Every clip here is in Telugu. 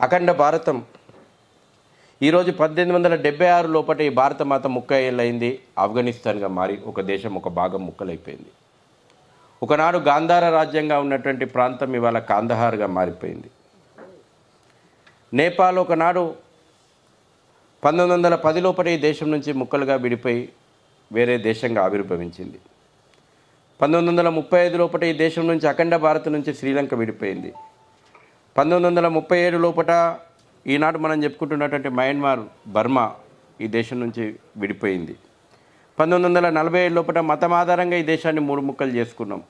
అఖండ భారతం. ఈరోజు పద్దెనిమిది వందల డెబ్బై ఆరు లోపల ఈ భారత మాత ముక్క ఆఫ్ఘనిస్తాన్గా మారి ఒక దేశం ఒక భాగం ముక్కలైపోయింది. ఒకనాడు గాంధార రాజ్యంగా ఉన్నటువంటి ప్రాంతం ఇవాళ కాందహార్గా మారిపోయింది. నేపాల్ ఒకనాడు పంతొమ్మిది వందల పది లోపల ఈ దేశం నుంచి ముక్కలుగా విడిపోయి వేరే దేశంగా ఆవిర్భవించింది. పంతొమ్మిది వందల ముప్పై ఐదు లోపల ఈ దేశం నుంచి అఖండ భారత్ నుంచి శ్రీలంక విడిపోయింది. పంతొమ్మిది వందల ముప్పై ఏడు లోపల ఈనాడు మనం చెప్పుకుంటున్నటువంటి మయన్మార్ బర్మా ఈ దేశం నుంచి విడిపోయింది. పంతొమ్మిది వందల నలభై ఏడు లోపల మతం ఆధారంగా ఈ దేశాన్ని మూడు ముక్కలు చేసుకున్నాం.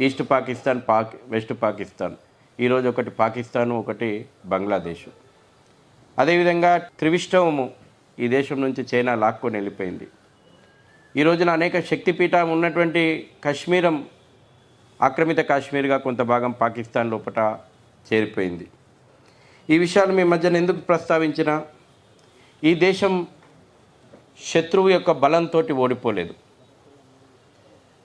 East Pakistan Pak west Pakistan. ఈరోజు ఒకటి పాకిస్తాను ఒకటి బంగ్లాదేశ్. అదేవిధంగా త్రివిష్టవము ఈ దేశం నుంచి చైనా లాక్కొని వెళ్ళిపోయింది. ఈ రోజున అనేక శక్తిపీఠం ఉన్నటువంటి కాశ్మీరం ఆక్రమిత కాశ్మీర్గా కొంత భాగం పాకిస్తాన్ లోపల చేరిపోయింది. ఈ విషయాలు మీ మధ్యన ఎందుకు ప్రస్తావించిన ఈ దేశం శత్రువు యొక్క బలంతో ఓడిపోలేదు.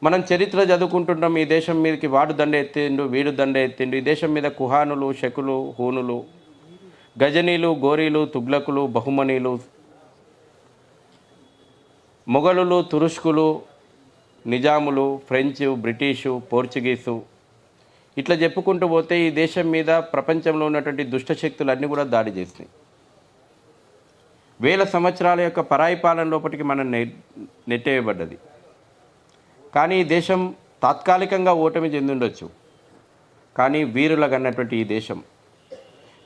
మనం చరిత్ర చదువుకుంటుంటాం ఈ దేశం మీదకి వాడు దండ ఎత్తిండు వీడు దండ ఎత్తిండు ఈ దేశం మీద కుహానులు శకులు హూనులు గజనీలు గోరీలు తుగ్లకులు బహుమనీలు మొఘలులు తురుష్కులు నిజాములు ఫ్రెంచ్ బ్రిటిషు పోర్చుగీసు ఇట్లా చెప్పుకుంటూ పోతే ఈ దేశం మీద ప్రపంచంలో ఉన్నటువంటి దుష్టశక్తులు అన్నీ కూడా దాడి చేసినాయి. వేల సంవత్సరాల యొక్క పరాయి పాలన లోపలికి మనం నె నెట్టేయబడ్డది. కానీ ఈ దేశం తాత్కాలికంగా ఓటమి చెందుండొచ్చు. కానీ వీరులగన్నటువంటి ఈ దేశం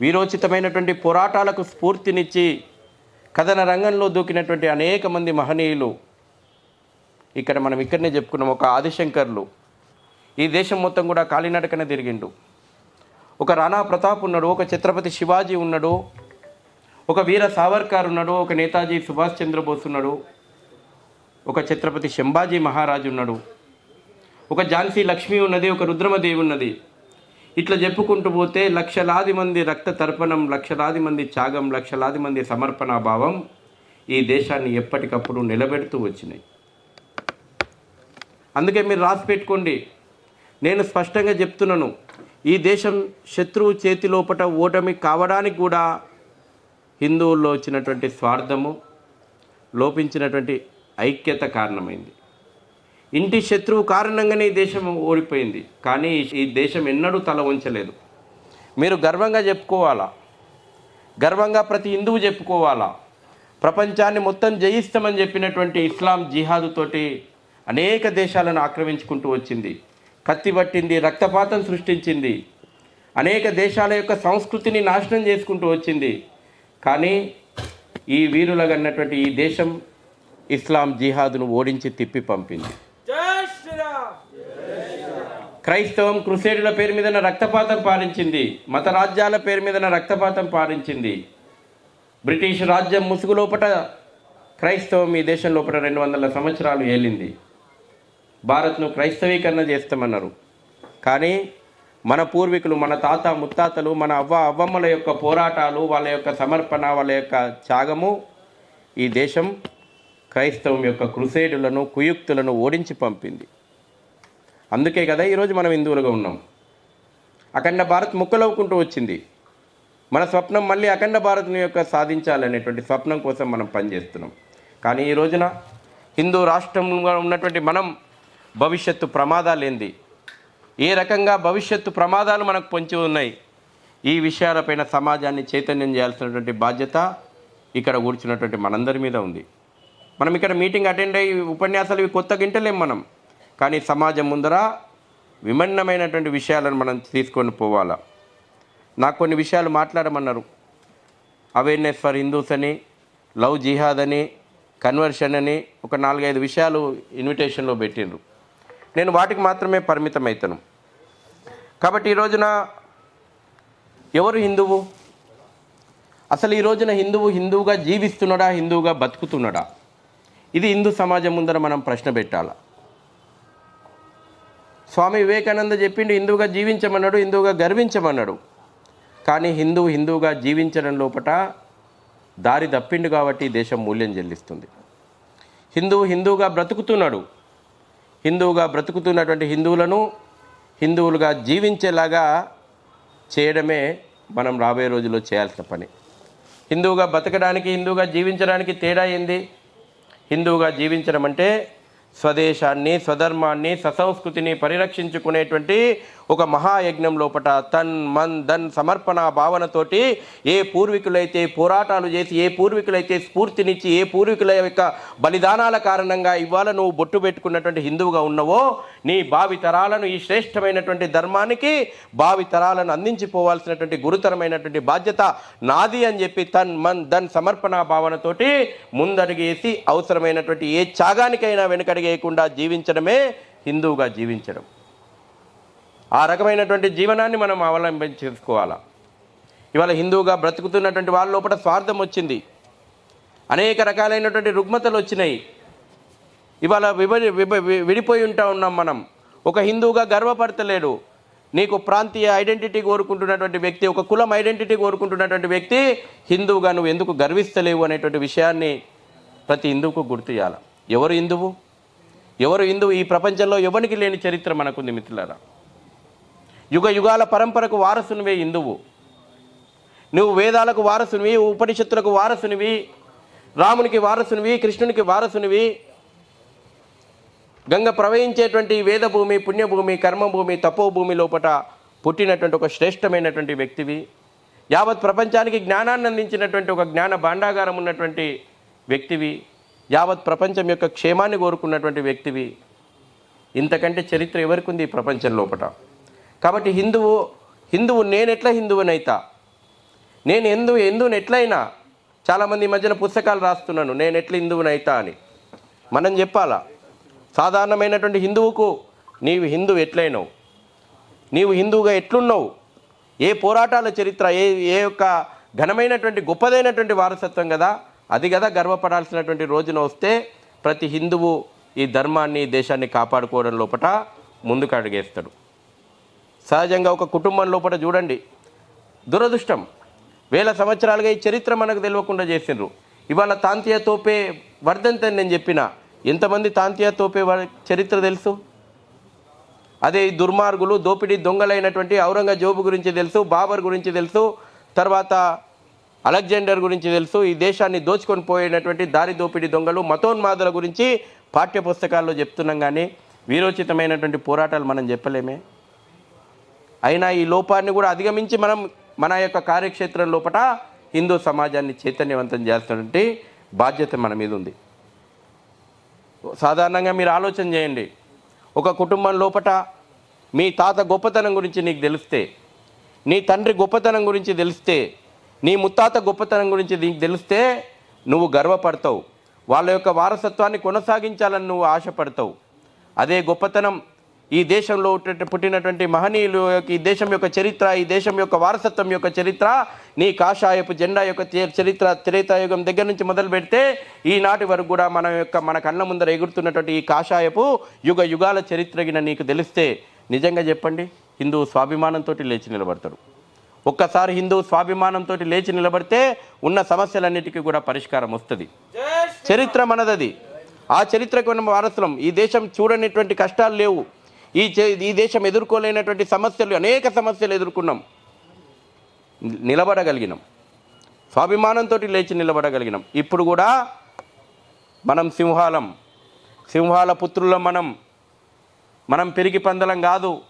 వీరోచితమైనటువంటి పోరాటాలకు స్ఫూర్తినిచ్చి కథన రంగంలో దూకినటువంటి అనేక మంది మహనీయులు ఇక్కడ మనం ఇక్కడనే చెప్పుకున్నాం ఒక ఆదిశంకర్లు ఈ దేశం మొత్తం కూడా కాలినడకన తిరిగిండు. ఒక రాణా ప్రతాప్ ఉన్నాడు ఒక ఛత్రపతి శివాజీ ఉన్నాడు ఒక వీర సావర్కర్ ఉన్నాడు ఒక నేతాజీ సుభాష్ చంద్రబోస్ ఉన్నాడు ఒక ఛత్రపతి శంభాజీ మహారాజు ఉన్నాడు ఒక ఝాన్సీ లక్ష్మి ఉన్నది ఒక రుద్రమదేవి ఉన్నది. ఇట్లా చెప్పుకుంటూ పోతే లక్షలాది మంది రక్త తర్పణం లక్షలాది మంది త్యాగం లక్షలాది మంది సమర్పణ భావం ఈ దేశాన్ని ఎప్పటికప్పుడు నిలబెడుతూ వచ్చినాయి. అందుకే మీరు రాసి పెట్టుకోండి. నేను స్పష్టంగా చెప్తున్నాను. ఈ దేశం శత్రువు చేతి లోపట ఓటమి కావడానికి కూడా హిందువుల్లో వచ్చినటువంటి స్వార్థము లోపించినటువంటి ఐక్యత కారణమైంది. ఇంటి శత్రువు కారణంగానే ఈ దేశం ఓడిపోయింది. కానీ ఈ దేశం ఎన్నడూ తల ఉంచలేదు మీరు గర్వంగా చెప్పుకోవాలా? గర్వంగా ప్రతి హిందువు చెప్పుకోవాలా? ప్రపంచాన్ని మొత్తం జయిస్తామని చెప్పినటువంటి ఇస్లాం జిహాదుతోటి అనేక దేశాలను ఆక్రమించుకుంటూ వచ్చింది. కత్తి పట్టింది రక్తపాతం సృష్టించింది. అనేక దేశాల యొక్క సంస్కృతిని నాశనం చేసుకుంటూ వచ్చింది. కానీ ఈ వీరులగన్నటువంటి ఈ దేశం ఇస్లాం జిహాదును ఓడించి తిప్పి పంపింది. క్రైస్తవం క్రుసేడుల పేరు మీదన రక్తపాతం పాలించింది మత రాజ్యాల పేరు మీదన రక్తపాతం పాలించింది బ్రిటిష్ రాజ్యం ముసుగు లోపట క్రైస్తవం ఈ దేశం లోపల రెండు వందల సంవత్సరాలు ఏలింది. భారత్ను క్రైస్తవీకరణ చేస్తామన్నారు. కానీ మన పూర్వీకులు మన తాత ముత్తాతలు మన అవ్వ అవ్వమ్మల యొక్క పోరాటాలు వాళ్ళ యొక్క సమర్పణ వాళ్ళ యొక్క త్యాగము ఈ దేశం క్రైస్తవం యొక్క క్రుసేడులను కుయుక్తులను ఓడించి పంపింది. అందుకే కదా ఈరోజు మనం హిందువులుగా ఉన్నాం. అఖండ భారత్ ముక్కలవుకుంటూ వచ్చింది. మన స్వప్నం మళ్ళీ అఖండ భారత్ని యొక్క సాధించాలనేటువంటి స్వప్నం కోసం మనం పనిచేస్తున్నాం. కానీ ఈ రోజున హిందూ రాష్ట్రంగా ఉన్నటువంటి మనం భవిష్యత్తు ప్రమాదాలు ఏంది? ఏ రకంగా భవిష్యత్తు ప్రమాదాలు మనకు పొంచి ఉన్నాయి? ఈ విషయాలపైన సమాజాన్ని చైతన్యం చేయాల్సినటువంటి బాధ్యత ఇక్కడ కూర్చున్నటువంటి మనందరి మీద ఉంది. మనం ఇక్కడ మీటింగ్ అటెండ్ అయ్యి ఉపన్యాసాలు ఇవి కొత్త గింటలేం మనం. కానీ సమాజం ముందర విభిన్నమైనటువంటి విషయాలను మనం తీసుకొని పోవాలా? నాకు కొన్ని విషయాలు మాట్లాడమన్నారు. అవేర్నెస్ ఫర్ హిందూస్ అని లవ్ జిహాద్ అని కన్వర్షన్ అని ఒక నాలుగైదు విషయాలు ఇన్విటేషన్లో పెట్టిండ్రు. నేను వాటికి మాత్రమే పరిమితం అవుతాను కాబట్టి ఈ రోజున ఎవరు హిందువు? అసలు ఈ రోజున హిందువు హిందువుగా జీవిస్తున్నాడా హిందువుగా బతుకుతున్నాడా? ఇది హిందూ సమాజం ముందర మనం ప్రశ్న పెట్టాలా. స్వామి వివేకానంద చెప్పిండు హిందువుగా జీవించమన్నాడు హిందువుగా గర్వించమన్నాడు. కానీ హిందువు హిందువుగా జీవించడం లోపట దారి తప్పిండు కాబట్టి దేశం మూల్యం చెల్లిస్తుంది. హిందువు హిందువుగా బ్రతుకుతున్నాడు. హిందువుగా బ్రతుకుతున్నటువంటి హిందువులను హిందువులుగా జీవించేలాగా చేయడమే మనం రాబోయే రోజుల్లో చేయాల్సిన పని. హిందువుగా బతకడానికి హిందువుగా జీవించడానికి తేడా ఏంది? హిందువుగా జీవించడం అంటే స్వదేశాన్ని స్వధర్మాన్ని ససంస్కృతిని పరిరక్షించుకునేటువంటి ఒక మహాయజ్ఞం లోపట తన్ మన్ ధన్ సమర్పణ భావనతోటి ఏ పూర్వీకులైతే పోరాటాలు చేసి ఏ పూర్వీకులైతే స్ఫూర్తినిచ్చి ఏ పూర్వీకుల యొక్క బలిదానాల కారణంగా ఇవాళ నువ్వు బొట్టు పెట్టుకున్నటువంటి హిందువుగా ఉన్నవో నీ భావి తరాలను ఈ శ్రేష్టమైనటువంటి ధర్మానికి భావి తరాలను అందించిపోవాల్సినటువంటి గురుతరమైనటువంటి బాధ్యత నాది అని చెప్పి తన్ మన్ ధన్ సమర్పణ భావనతోటి ముందడుగేసి అవసరమైనటువంటి ఏ త్యాగానికైనా వెనుకడిగేయకుండా జీవించడమే హిందువుగా జీవించడం. ఆ రకమైనటువంటి జీవనాన్ని మనం అవలంబించుకోవాలా ఇవాళ హిందువుగా బ్రతుకుతున్నటువంటి వాళ్ళ లోపల స్వార్థం వచ్చింది. అనేక రకాలైనటువంటి రుగ్మతలు వచ్చినాయి. ఇవాళ విభజ విభ వి- విడిపోయి ఉంటా ఉన్నాం మనం. ఒక హిందువుగా గర్వపడతలేడు. నీకు ప్రాంతీయ ఐడెంటిటీ కోరుకుంటున్నటువంటి వ్యక్తి ఒక కులం ఐడెంటిటీ కోరుకుంటున్నటువంటి వ్యక్తి హిందువుగా నువ్వు ఎందుకు గర్విస్తలేవు అనేటువంటి విషయాన్ని ప్రతి హిందువుకు గుర్తు చేయాలి? ఎవరు హిందువు? ఎవరు హిందువు? ఈ ప్రపంచంలో ఎవరికి లేని చరిత్ర మనకుంది మిత్రులారా? యుగ యుగాల పరంపరకు వారసునివే హిందువు. నువ్వు వేదాలకు వారసునివి ఉపనిషత్తులకు వారసునివి రామునికి వారసునివి కృష్ణునికి వారసునివి. గంగ ప్రవహించేటువంటి వేదభూమి పుణ్యభూమి కర్మభూమి తపోభూమి లోపట పుట్టినటువంటి ఒక శ్రేష్టమైనటువంటి వ్యక్తివి. యావత్ ప్రపంచానికి జ్ఞానాన్ని అందించినటువంటి ఒక జ్ఞాన భాండాగారం ఉన్నటువంటి వ్యక్తివి. యావత్ ప్రపంచం యొక్క క్షేమాన్ని కోరుకున్నటువంటి వ్యక్తివి. ఇంతకంటే చరిత్ర ఎవరికి ఉంది ఈ ప్రపంచం లోపట? కాబట్టి హిందువు హిందువు నేనెట్లా హిందువునైతా? నేను ఎందు ఎందును ఎట్లయినా చాలామంది ఈ మధ్యన పుస్తకాలు రాస్తున్నాను నేను ఎట్లా హిందువునైతా అని. మనం చెప్పాలా? సాధారణమైనటువంటి హిందువుకు నీవు హిందువు ఎట్లయినావు నీవు హిందువుగా ఎట్లున్నావు? ఏ పోరాటాల చరిత్ర ఏ ఏ యొక్క ఘనమైనటువంటి గొప్పదైనటువంటి వారసత్వం కదా? అది కదా గర్వపడాల్సినటువంటి రోజున వస్తే ప్రతి హిందువు ఈ ధర్మాన్ని దేశాన్ని కాపాడుకోవడం లోపట ముందుకు అడిగేస్తాడు. సహజంగా ఒక కుటుంబం లోపల చూడండి. దురదృష్టం. వేల సంవత్సరాలుగా ఈ చరిత్ర మనకు తెలియకుండా చేసిండ్రు. ఇవాళ తాంతియా తోపే వర్ధంతి అని నేను చెప్పిన. ఎంతమంది తాంతియా తోపే చరిత్ర తెలుసు? అదే ఈ దుర్మార్గులు దోపిడీ దొంగలైనటువంటి ఔరంగజేబు గురించి తెలుసు బాబర్ గురించి తెలుసు తర్వాత అలెగ్జాండర్ గురించి తెలుసు ఈ దేశాన్ని దోచుకొని పోయినటువంటి దారి దోపిడీ దొంగలు మతోన్మాదుల గురించి పాఠ్య పుస్తకాల్లో చెప్తున్నాం కానీ వీరోచితమైనటువంటి పోరాటాలు మనం చెప్పలేమే. అయినా ఈ లోపాన్ని కూడా అధిగమించి మనం మన యొక్క కార్యక్షేత్రం లోపల హిందూ సమాజాన్ని చైతన్యవంతం చేస్తున్నటువంటి బాధ్యత మన మీద ఉంది. సాధారణంగా మీరు ఆలోచన చేయండి. ఒక కుటుంబం లోపట మీ తాత గొప్పతనం గురించి నీకు తెలిస్తే నీ తండ్రి గొప్పతనం గురించి తెలిస్తే నీ ముత్తాత గొప్పతనం గురించి నీకు తెలిస్తే నువ్వు గర్వపడతావు. వాళ్ళ యొక్క వారసత్వాన్ని కొనసాగించాలని నువ్వు ఆశపడతావు. అదే గొప్పతనం ఈ దేశంలో పుట్టిన- పుట్టినటువంటి మహనీయులు యొక్క ఈ దేశం యొక్క చరిత్ర ఈ దేశం యొక్క వారసత్వం యొక్క చరిత్ర నీ కాషాయపు జెండా యొక్క చరిత్ర త్రేతాయుగం దగ్గర నుంచి మొదలు పెడితే ఈనాటి వరకు కూడా మన యొక్క మన కళ్ళ ముందర ఎగురుతున్నటువంటి ఈ కాషాయపు యుగ యుగాల చరిత్రగిన నీకు తెలిస్తే నిజంగా చెప్పండి హిందువు స్వాభిమానంతో లేచి నిలబడతాడు ఒక్కసారి హిందువు స్వాభిమానంతో లేచి నిలబడితే ఉన్న సమస్యలన్నిటికీ కూడా పరిష్కారం వస్తుంది. చరిత్ర మనదది. ఆ చరిత్రకు మనం వారసులం. ఈ దేశం చూడనిటువంటి కష్టాలు లేవు. ఈ చే- ఈ దేశం ఎదుర్కోలేనటువంటి సమస్యలు అనేక సమస్యలు ఎదుర్కొన్నాం. నిలబడగలిగినాం. స్వాభిమానంతో లేచి నిలబడగలిగినాం. ఇప్పుడు కూడా మనం సింహాలం సింహాల పుత్రులం మనం మనం పిరిగి పందలం కాదు.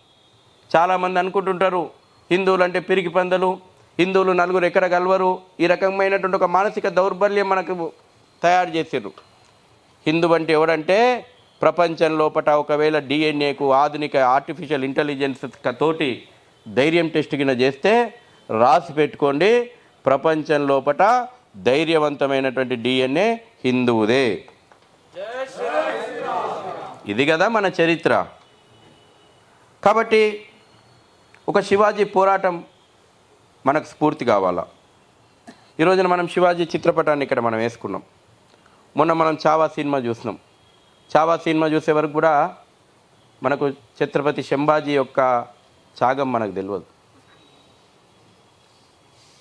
చాలామంది అనుకుంటుంటారు హిందువులు అంటే పిరికి పందలు హిందువులు నలుగురు ఎక్కడ కలవరు. ఈ రకమైనటువంటి ఒక మానసిక దౌర్బల్యం మనకు తయారు చేసారు హిందువు అంటే ఎవడంటే ప్రపంచం లోపల ఒకవేళ డిఎన్ఏకు ఆధునిక ఆర్టిఫిషియల్ ఇంటెలిజెన్స్ తోటి ధైర్యం టెస్ట్ కింద చేస్తే రాసి పెట్టుకోండి ప్రపంచం లోపల ధైర్యవంతమైనటువంటి డిఎన్ఏ హిందువుదే. ఇది కదా మన చరిత్ర. కాబట్టి ఒక శివాజీ పోరాటం మనకు స్ఫూర్తి కావాలా? ఈరోజున మనం శివాజీ చిత్రపటాన్ని ఇక్కడ మనం వేసుకున్నాం. మొన్న మనం చావా సినిమా చూసినాం. చావా సినిమా చూసే వరకు కూడా మనకు ఛత్రపతి శంభాజీ యొక్క త్యాగం మనకు తెలియదు.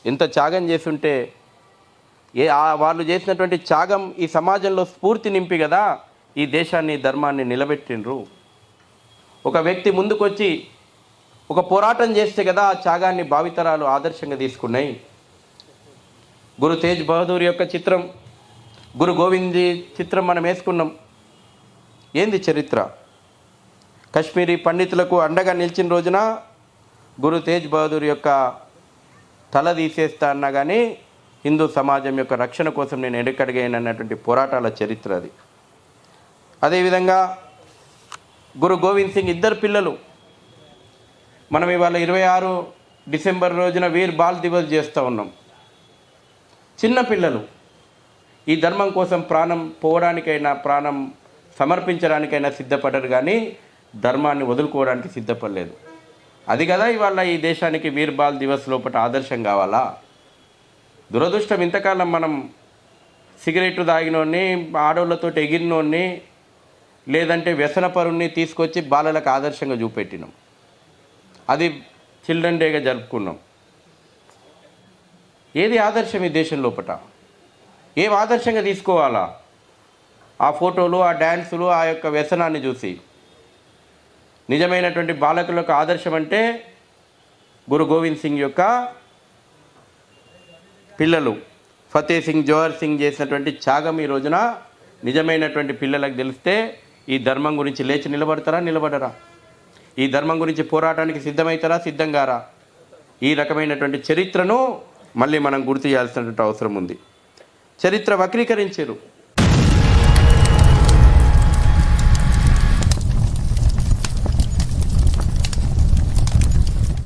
ఎంత త్యాగం చేస్తుంటే ఏ వాళ్ళు చేసినటువంటి త్యాగం ఈ సమాజంలో స్ఫూర్తి నింపి కదా ఈ దేశాన్ని ధర్మాన్ని నిలబెట్టిండ్రు. ఒక వ్యక్తి ముందుకొచ్చి ఒక పోరాటం చేస్తే కదా ఆ త్యాగాన్ని భావితరాలు ఆదర్శంగా తీసుకున్నాయి. గురు తేజ్ బహదూర్ యొక్క చిత్రం గురు గోవింద్ చిత్రం మనం వేసుకున్నాం. ఏంది చరిత్ర? కశ్మీరీ పండితులకు అండగా నిలిచిన రోజున గురు తేజ్ బహదూర్ యొక్క తల తీసేస్తా అన్నా కానీ హిందూ సమాజం యొక్క రక్షణ కోసం నేను ఎడకడిగానన్నటువంటి పోరాటాల చరిత్ర అది. అదేవిధంగా గురు గోవింద్ సింగ్ ఇద్దరు పిల్లలు. మనం ఇవాళ ఇరవై ఆరు డిసెంబర్ రోజున వీర్ బాల్ దివస్ చేస్తూ ఉన్నాం. చిన్న పిల్లలు. ఈ ధర్మం కోసం ప్రాణం పోవడానికైనా ప్రాణం సమర్పించడానికైనా సిద్ధపడరు కానీ ధర్మాన్ని వదులుకోవడానికి సిద్ధపడలేదు. అది కదా ఇవాళ ఈ దేశానికి వీర్బాల్ దివస్ లోపల ఆదర్శం కావాలా? దురదృష్టం ఇంతకాలం మనం సిగరెట్ తాగినోడిని ఆడోళ్ళతో ఎగిరినోడిని లేదంటే వ్యసనపరుణ్ణి తీసుకొచ్చి బాలలకు ఆదర్శంగా చూపెట్టినాం. అది చిల్డ్రన్ డేగా జరుపుకున్నాం. ఏది ఆదర్శం ఈ దేశం లోపల ఏం ఆదర్శంగా తీసుకోవాలా? ఆ ఫోటోలు ఆ డ్యాన్సులు ఆ యొక్క వ్యసనాన్ని చూసి. నిజమైనటువంటి బాలకులకు ఆదర్శం అంటే గురు గోవింద్ సింగ్ యొక్క పిల్లలు. ఫతే సింగ్ జోహర్ సింగ్ చేసినటువంటి త్యాగం ఈ రోజున నిజమైనటువంటి పిల్లలకు తెలిస్తే ఈ ధర్మం గురించి లేచి నిలబడతారా నిలబడరా? ఈ ధర్మం గురించి పోరాటానికి సిద్ధమవుతారా సిద్ధంగారా? ఈ రకమైనటువంటి చరిత్రను మళ్ళీ మనం గుర్తు చేయాల్సినటువంటి అవసరం ఉంది. చరిత్ర వక్రీకరించారు.